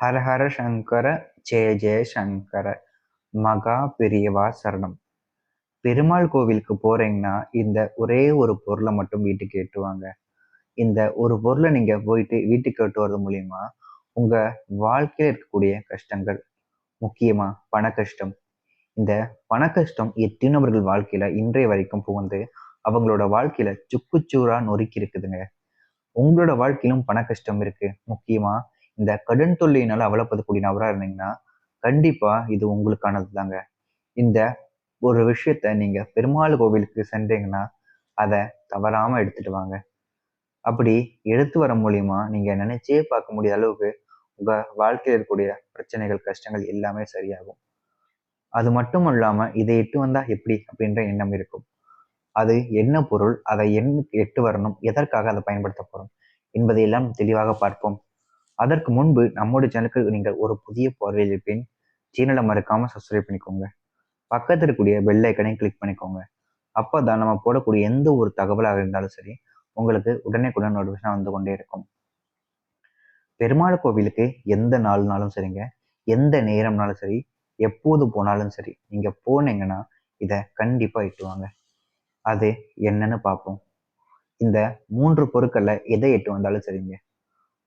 ஹர ஹர சங்கர ஜெய ஜெய சங்கர. மகா பெரியவா சரணம். பெருமாள் கோவிலுக்கு போறீங்கன்னா இந்த ஒரே ஒரு பொருளை மட்டும் வீட்டுக்கு எட்டுவாங்க இந்த ஒரு பொருளை நீங்க போயிட்டு வீட்டுக்கு எட்டு வர்றது மூலியமா உங்க வாழ்க்கையில இருக்கக்கூடிய கஷ்டங்கள் முக்கியமா பண கஷ்டம். இந்த பண கஷ்டம் எத்தினவர்கள் வாழ்க்கையில இன்றைய வரைக்கும் புகுந்து அவங்களோட வாழ்க்கையில சுக்குச்சூரா நொறுக்கி இருக்குதுங்க. உங்களோட வாழ்க்கையிலும் பண கஷ்டம் இருக்கு. முக்கியமா இந்த கடன் தொல்லையினால் அவலப்படக்கூடிய நபராக இருந்தீங்கன்னா கண்டிப்பாக இது உங்களுக்கானது தாங்க இந்த ஒரு விஷயத்த நீங்கள் பெருமாள் கோவிலுக்கு சென்றீங்கன்னா அதை தவறாமல் எடுத்துட்டு வாங்க. அப்படி எடுத்து வர மூலியமா நீங்கள் நினைச்சே பார்க்க முடியாத அளவுக்கு உங்கள் வாழ்க்கையில் இருக்கக்கூடிய பிரச்சனைகள் கஷ்டங்கள் எல்லாமே சரியாகும். அது மட்டும் இல்லாமல் இதை எட்டு வந்தால் எப்படி அப்படின்ற எண்ணம் இருக்கும். அது என்ன பொருள் அதை எண்ணுக்கு எட்டு வரணும் எதற்காக அதை பயன்படுத்த போகிறோம் என்பதையெல்லாம் தெளிவாக பார்ப்போம். அதற்கு முன்பு நம்முடைய சேனலுக்கு நீங்கள் ஒரு புதிய பார்வையில் இருப்பேன். சேனலை மறக்காம சப்ஸ்கிரைப் பண்ணிக்கோங்க. பக்கத்தில் இருக்கக்கூடிய பெல் ஐக்கனையும் கிளிக் பண்ணிக்கோங்க. அப்போதான் நம்ம போடக்கூடிய எந்த ஒரு தகவலாக இருந்தாலும் சரி உங்களுக்கு உடனே கூட நோட்டிஃபிகேஷன் வந்து கொண்டே இருக்கும். பெருமாள் கோவிலுக்கு எந்த நாள்னாலும் சரிங்க. எந்த நேரம்னாலும் சரி எப்போது போனாலும் சரி நீங்கள் போனீங்கன்னா இதை கண்டிப்பாக எட்டுவாங்க. அது என்னன்னு பார்ப்போம். இந்த மூன்று பொருட்களில் எதை எட்டு வந்தாலும் சரிங்க.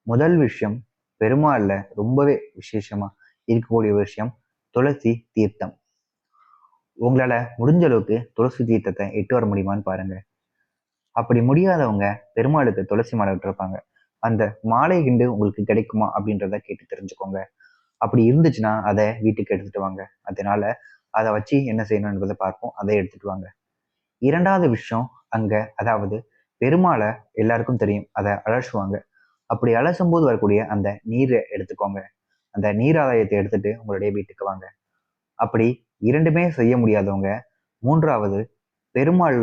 முதல் விஷயம் பெருமாள்ல ரொம்பவே விசேஷமா இருக்கக்கூடிய விஷயம் துளசி தீர்த்தம். உங்களால முடிஞ்ச அளவுக்கு துளசி தீர்த்தத்தை எட்டு வர முடியுமான்னு பாருங்க. அப்படி முடியாதவங்க பெருமாளுக்கு துளசி மாலை விட்டுருப்பாங்க. அந்த மாலை கிண்டு உங்களுக்கு கிடைக்குமா அப்படின்றத கேட்டு தெரிஞ்சுக்கோங்க. அப்படி இருந்துச்சுன்னா அதை வீட்டுக்கு எடுத்துட்டு வாங்க. அதனால அதை வச்சு என்ன செய்யணும் என்பதை பார்ப்போம். அதை எடுத்துட்டு வாங்க. இரண்டாவது விஷயம் அங்க அதாவது பெருமாளை எல்லாருக்கும் தெரியும். அதை அழசுவாங்க அப்படி அலசும் போது வரக்கூடிய அந்த நீரை எடுத்துக்கோங்க. அந்த நீராதாயத்தை எடுத்துட்டு உங்களுடைய வீட்டுக்கு வாங்க. அப்படி இரண்டுமே செய்ய முடியாதவங்க மூன்றாவது பெருமாள்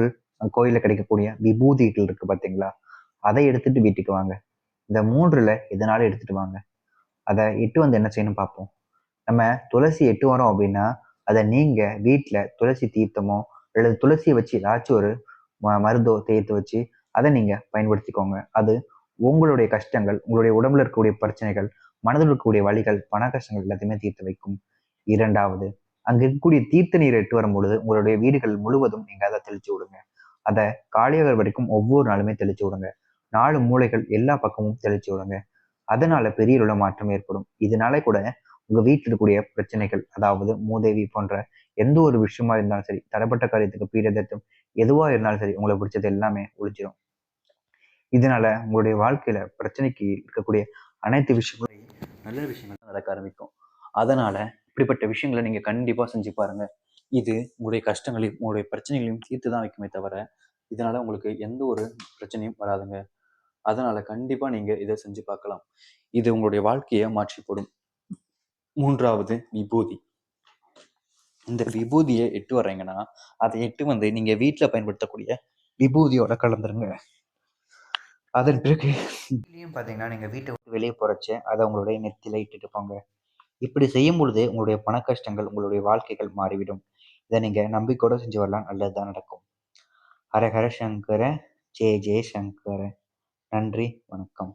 கோயிலில் கிடைக்கக்கூடிய விபூதிகள் இருக்கு பார்த்தீங்களா அதை எடுத்துட்டு வீட்டுக்கு வாங்க. இந்த மூன்றுல எதனால எடுத்துட்டு வாங்க? அதை எட்டு வந்து என்ன செய்யணும் பார்ப்போம் நம்ம துளசி எட்டு வரோம் அப்படின்னா அதை நீங்க வீட்டில் துளசி தீர்த்தமோ அல்லது துளசியை வச்சு ஏதாச்சும் ஒரு மருந்தோ தீர்த்து வச்சு அதை நீங்க பயன்படுத்திக்கோங்க. அது உங்களுடைய கஷ்டங்கள் உங்களுடைய உடம்புல இருக்கக்கூடிய பிரச்சனைகள் மனதில் இருக்கக்கூடிய வழிகள் பண கஷ்டங்கள் எல்லாத்தையுமே தீர்த்து வைக்கும். இரண்டாவது அங்க இருக்கக்கூடிய தீர்த்த நீரை எட்டு வரும் பொழுது உங்களுடைய வீடுகள் முழுவதும் நீங்க அதை தெளிச்சு விடுங்க. அதை காலியாகிற வரைக்கும் ஒவ்வொரு நாளுமே தெளிச்சு விடுங்க. நாலு மூளைகள் எல்லா பக்கமும் தெளிச்சு விடுங்க. அதனால பெரிய உள்ள மாற்றம் ஏற்படும். இதனால கூட உங்க வீட்டில் இருக்கக்கூடிய பிரச்சனைகள் அதாவது மூதேவி போன்ற எந்த ஒரு விஷயமா இருந்தாலும் சரி தடைப்பட்ட காரியத்துக்கு பீடதத்தும் எதுவா இருந்தாலும் சரி உங்களை பிடிச்சது எல்லாமே ஒழிச்சிடும் இதனால உங்களுடைய வாழ்க்கையில பிரச்சனைக்கு இருக்கக்கூடிய அனைத்து விஷயங்களையும் நல்ல விஷயங்கள் நடக்க ஆரம்பிக்கும். அதனால இப்படிப்பட்ட விஷயங்களை நீங்க கண்டிப்பா செஞ்சு பாருங்க. இது உங்களுடைய கஷ்டங்களையும் உங்களுடைய பிரச்சனைகளையும் தீர்த்து தான் வைக்குமே தவிர இதனால உங்களுக்கு எந்த ஒரு பிரச்சனையும் வராதுங்க. அதனால கண்டிப்பா நீங்க இதை செஞ்சு பார்க்கலாம். இது உங்களுடைய வாழ்க்கையை மாற்றி போடும் மூன்றாவது விபூதி. இந்த விபூதியை எட்டு வர்றீங்கன்னா அதை எட்டு வந்து நீங்க வீட்டில் பயன்படுத்தக்கூடிய விபூதியோட கலந்துருங்க. அதன் பிறகு பார்த்தீங்கன்னா நீங்கள் வீட்டை விட்டு வெளியே போகிறச்ச அதை உங்களுடைய நெத்தில இட்டுட்டு போங்க. இப்படி செய்யும் பொழுது உங்களுடைய பண கஷ்டங்கள் உங்களுடைய வாழ்க்கைகள் மாறிவிடும். இதை நீங்கள் நம்பிக்கையோடு செஞ்சு வரலாம். நல்லதுதான் நடக்கும். ஹரஹர சங்கர ஜெய ஜெய சங்கர. நன்றி வணக்கம்.